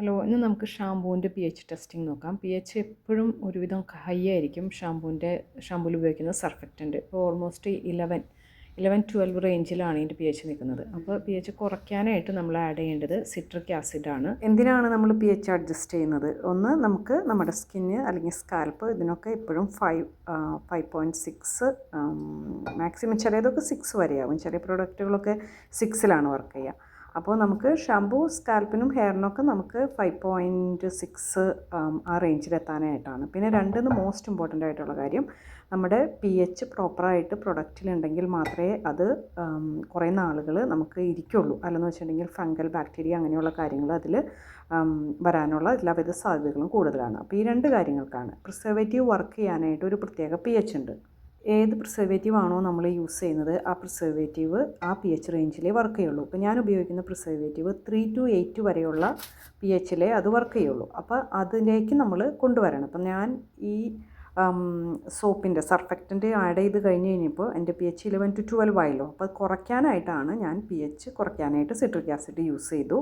Hello ഇന്ന് നമുക്ക് ഷാമ്പൂവിന്റെ പി എച്ച് ടെസ്റ്റിംഗ് നോക്കാം. പി എച്ച് എപ്പോഴും ഒരുവിധം ഹൈ ആയിരിക്കും. ഷാമ്പൂവിന്റെ ഷാമ്പൂവിൽ ഉപയോഗിക്കുന്ന സർഫക്റ്റന്റ്. ഇപ്പോൾ ഓൾമോസ്റ്റ് ഇലവൻ ഇലവൻ ട്വൽവ് റേഞ്ചിലാണ് ഇതിന്റെ പി എച്ച് നിൽക്കുന്നത്. അപ്പോൾ പി എച്ച് കുറയ്ക്കാനായിട്ട് നമ്മൾ ആഡ് ചെയ്യേണ്ടത് സിട്രിക് ആസിഡാണ് എന്തിനാണ് നമ്മൾ പി എച്ച് അഡ്ജസ്റ്റ് ചെയ്യുന്നത്? ഒന്ന് നമുക്ക് നമ്മുടെ സ്കിന്ന് അല്ലെങ്കിൽ സ്കാൽപ്പ് ഇതിനൊക്കെ എപ്പോഴും five five point six maximum ചിലതൊക്കെ സിക്സ് വരെയാവും. ചില പ്രൊഡക്റ്റുകളൊക്കെ സിക്സിലാണ് വർക്ക് ചെയ്യുക. അപ്പോൾ നമുക്ക് ഷാംപൂ സ്കാൽപ്പിനും ഹെയറിനൊക്കെ നമുക്ക് ഫൈവ് പോയിന്റ് സിക്സ് ആ റേഞ്ചിൽ എത്താനായിട്ടാണ്. പിന്നെ രണ്ടെന്ന് മോസ്റ്റ് ഇമ്പോർട്ടന്റ് ആയിട്ടുള്ള കാര്യം നമ്മുടെ പി എച്ച് പ്രോപ്പറായിട്ട് പ്രൊഡക്റ്റിലുണ്ടെങ്കിൽ മാത്രമേ അത് കുറേ നാളുകൾ നമുക്ക് ഇരിക്കുള്ളൂ. അല്ലെന്ന് വെച്ചിട്ടുണ്ടെങ്കിൽ ഫംഗൽ ബാക്ടീരിയ അങ്ങനെയുള്ള കാര്യങ്ങൾ അതിൽ വരാനുള്ള എല്ലാവിധ സാധ്യതകളും കൂടുതലാണ്. അപ്പോൾ ഈ രണ്ട് കാര്യങ്ങൾക്കാണ്. പ്രിസർവേറ്റീവ് വർക്ക് ചെയ്യാനായിട്ട് ഒരു പ്രത്യേക പി എച്ച് ഉണ്ട്. ഏത് പ്രിസർവേറ്റീവ് ആണോ നമ്മൾ യൂസ് ചെയ്യുന്നത് ആ പ്രിസർവേറ്റീവ് ആ പി എച്ച് റേഞ്ചിലേ വർക്ക് ചെയ്യുള്ളൂ. ഇപ്പോൾ ഞാൻ ഉപയോഗിക്കുന്ന പ്രിസർവേറ്റീവ് ത്രീ ടു എയ്റ്റ് വരെയുള്ള പി എച്ചിലേ അത് വർക്ക് ചെയ്യുള്ളൂ. അപ്പോൾ അതിലേക്ക് നമ്മൾ കൊണ്ടുവരണം. അപ്പം ഞാൻ ഈ സോപ്പിന്റെ സർഫക്റ്റന്റ് ആഡ് ചെയ്ത് കഴിഞ്ഞ് കഴിഞ്ഞപ്പോൾ എന്റെ P H eleven to twelve ആയല്ലോ അപ്പോൾ കുറയ്ക്കാനായിട്ടാണ് ഞാൻ പി എച്ച് കുറയ്ക്കാനായിട്ട് സിട്രിക് ആസിഡ് യൂസ് ചെയ്തു.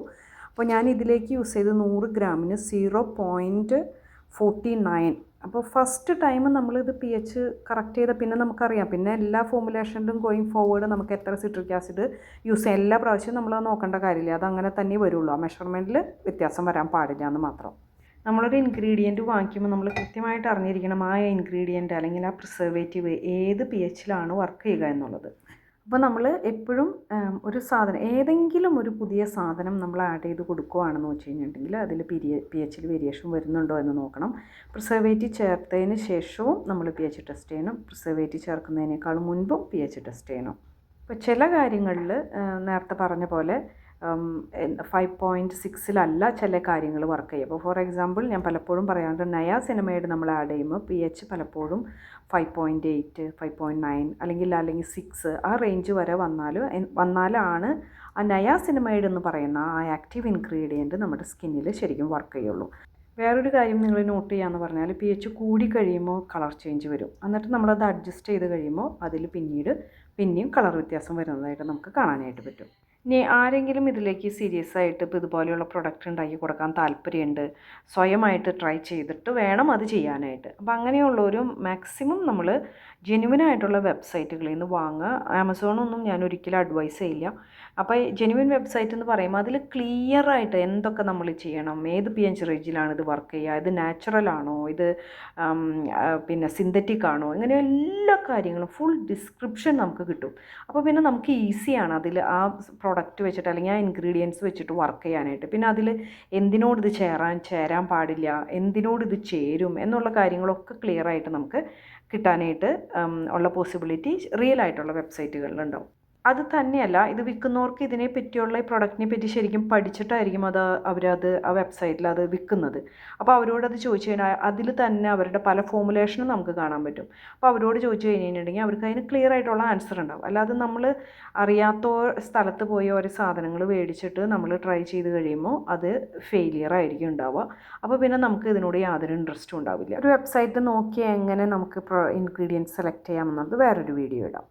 അപ്പോൾ ഞാൻ ഇതിലേക്ക് യൂസ് ചെയ്ത് നൂറ് ഗ്രാമിന് സീറോ പോയിന്റ് ഫോർട്ടി നയൻ അപ്പോൾ ഫസ്റ്റ് ടൈം നമ്മളിത് പി എച്ച് കറക്റ്റ് ചെയ്ത പിന്നെ നമുക്കറിയാം. പിന്നെ എല്ലാ ഫോമുലേഷനിലും ഗോയിങ് ഫോർവേഡ് നമുക്ക് എത്ര സിട്രിക് ആസിഡ് യൂസ് ചെയ്യാം. എല്ലാ പ്രാവശ്യവും നമ്മൾ നോക്കേണ്ട കാര്യമില്ല. അത് അങ്ങനെ തന്നെ വരുള്ളൂ. ആ മെഷർമെന്റിൽ വ്യത്യാസം വരാൻ പാടില്ല എന്ന് മാത്രം. നമ്മളൊരു ഇൻഗ്രീഡിയന്റ് വാങ്ങിക്കുമ്പോൾ നമ്മൾ കൃത്യമായിട്ട് അറിഞ്ഞിരിക്കണം ആ ഇൻഗ്രീഡിയന്റ് അല്ലെങ്കിൽ ആ പ്രിസർവേറ്റീവ് ഏത് പി എച്ചിലാണ് വർക്ക് ചെയ്യുക എന്നുള്ളത്. അപ്പോൾ നമ്മൾ എപ്പോഴും ഒരു സാധനം ഏതെങ്കിലും ഒരു പുതിയ സാധനം നമ്മൾ ആഡ് ചെയ്ത് കൊടുക്കുകയാണെന്ന് വെച്ച് കഴിഞ്ഞിട്ടുണ്ടെങ്കിൽ അതിൽ പിരിയ പി എച്ചിൽ വേരിയേഷൻ വരുന്നുണ്ടോ എന്ന് നോക്കണം. പ്രിസർവേറ്റീവ് ചേർത്തതിന് ശേഷവും നമ്മൾ പി എച്ച് ടെസ്റ്റ് ചെയ്യണം. പ്രിസർവേറ്റീവ് ചേർക്കുന്നതിനേക്കാൾ മുൻപും പി എച്ച് ടെസ്റ്റ് ചെയ്യണം. ഇപ്പോൾ ചില കാര്യങ്ങളിൽ നേരത്തെ പറഞ്ഞ പോലെ ഫൈവ് പോയിന്റ് സിക്സിലല്ല ചില കാര്യങ്ങൾ വർക്ക് ചെയ്യുക. അപ്പോൾ ഫോർ എക്സാമ്പിൾ ഞാൻ പലപ്പോഴും പറയാറുണ്ട് നയ സിനിമയുടെ നമ്മൾ ആഡ് ചെയ്യുമ്പോൾ പി എച്ച് പലപ്പോഴും five point eight five point nine അല്ലെങ്കിൽ അല്ലെങ്കിൽ സിക്സ് ആ റേഞ്ച് വരെ വന്നാൽ വന്നാലാണ് ആ നയ സിനിമയുടെ എന്ന് പറയുന്ന ആ ആക്റ്റീവ് ഇൻഗ്രീഡിയന്റ് നമ്മുടെ സ്കിന്നിൽ ശരിക്കും വർക്ക് ചെയ്യുള്ളൂ. വേറൊരു കാര്യം നിങ്ങൾ നോട്ട് ചെയ്യാമെന്ന് പറഞ്ഞാൽ പി എച്ച് കൂടി കഴിയുമ്പോൾ കളർ ചേഞ്ച് വരും. എന്നിട്ട് നമ്മളത് അഡ്ജസ്റ്റ് ചെയ്ത് കഴിയുമ്പോൾ അതിൽ പിന്നീട് പിന്നെയും കളർ വ്യത്യാസം വരുന്നതായിട്ട് നമുക്ക് കാണാനായിട്ട് പറ്റും. ഇനി ആരെങ്കിലും ഇതിലേക്ക് സീരിയസ് ആയിട്ട് ഇപ്പോൾ ഇതുപോലെയുള്ള പ്രൊഡക്റ്റ് ഉണ്ടാക്കി കൊടുക്കാൻ താല്പര്യമുണ്ട് സ്വയമായിട്ട് ട്രൈ ചെയ്തിട്ട് വേണം അത് ചെയ്യാനായിട്ട്. അപ്പോൾ അങ്ങനെയുള്ളവരും മാക്സിമം നമ്മൾ ജെനുവിനായിട്ടുള്ള വെബ്സൈറ്റുകളിൽ നിന്ന് വാങ്ങുക. ആമസോണൊന്നും ഞാൻ ഒരിക്കലും അഡ്വൈസ് ചെയ്യില്ല. അപ്പോൾ ജെനുവിൻ വെബ്സൈറ്റ് എന്ന് പറയുമ്പോൾ അതിൽ ക്ലിയർ ആയിട്ട് എന്തൊക്കെ നമ്മൾ ചെയ്യണം ഏത് പി എച്ച് റേഞ്ചിലാണ് ഇത് വർക്ക് ചെയ്യുക ഇത് നാച്ചുറൽ ആണോ ഇത് പിന്നെ സിന്തറ്റിക് ആണോ ഇങ്ങനെ എല്ലാ കാര്യങ്ങളും ഫുൾ ഡിസ്ക്രിപ്ഷൻ നമുക്ക് കിട്ടും. അപ്പോൾ പിന്നെ നമുക്ക് ഈസിയാണ് അതിൽ ആ പ്രൊഡക്റ്റ് വെച്ചിട്ട് അല്ലെങ്കിൽ ആ ഇൻഗ്രീഡിയൻസ് വെച്ചിട്ട് വർക്ക് ചെയ്യാനായിട്ട്. പിന്നെ അതിൽ എന്തിനോട് ഇത് ചേരാൻ ചേരാൻ പാടില്ല എന്തിനോട് ഇത് ചേരും എന്നുള്ള കാര്യങ്ങളൊക്കെ ക്ലിയർ ആയിട്ട് നമുക്ക് കിട്ടാനായിട്ട് ഉള്ള പോസിബിലിറ്റി റിയൽ ആയിട്ടുള്ള വെബ്സൈറ്റുകളിലുണ്ടാവും അത് തന്നെയല്ല ഇത് വിൽക്കുന്നവർക്ക് ഇതിനെ പറ്റിയുള്ള ഈ പ്രൊഡക്റ്റിനെ പറ്റി ശരിക്കും പഠിച്ചിട്ടായിരിക്കും അത് അവരത് ആ വെബ്സൈറ്റിൽ അത് വിൽക്കുന്നത് അപ്പോൾ അവരോട് അത് ചോദിച്ചു കഴിഞ്ഞാൽ അതിൽ തന്നെ അവരുടെ പല ഫോമുലേഷനും നമുക്ക് കാണാൻ പറ്റും. അപ്പോൾ അവരോട് ചോദിച്ചു കഴിഞ്ഞിട്ടുണ്ടെങ്കിൽ അവർക്ക് അതിന് ക്ലിയർ ആയിട്ടുള്ള ആൻസർ ഉണ്ടാവും. അല്ലാതെ നമ്മൾ അറിയാത്ത സ്ഥലത്ത് പോയി ഓരോ സാധനങ്ങൾ മേടിച്ചിട്ട് നമ്മൾ ട്രൈ ചെയ്ത് കഴിയുമ്പോൾ അത് ഫെയിലിയർ ആയിരിക്കും ഉണ്ടാവുക. അപ്പോൾ പിന്നെ നമുക്ക് ഇതിനോട് യാതൊരു ഇൻട്രസ്റ്റും ഉണ്ടാവില്ല. ഒരു വെബ്സൈറ്റ് നോക്കി എങ്ങനെ നമുക്ക് ഇൻഗ്രീഡിയൻസ് സെലക്ട് ചെയ്യാമെന്നത് വേറൊരു വീഡിയോ ഇടാം.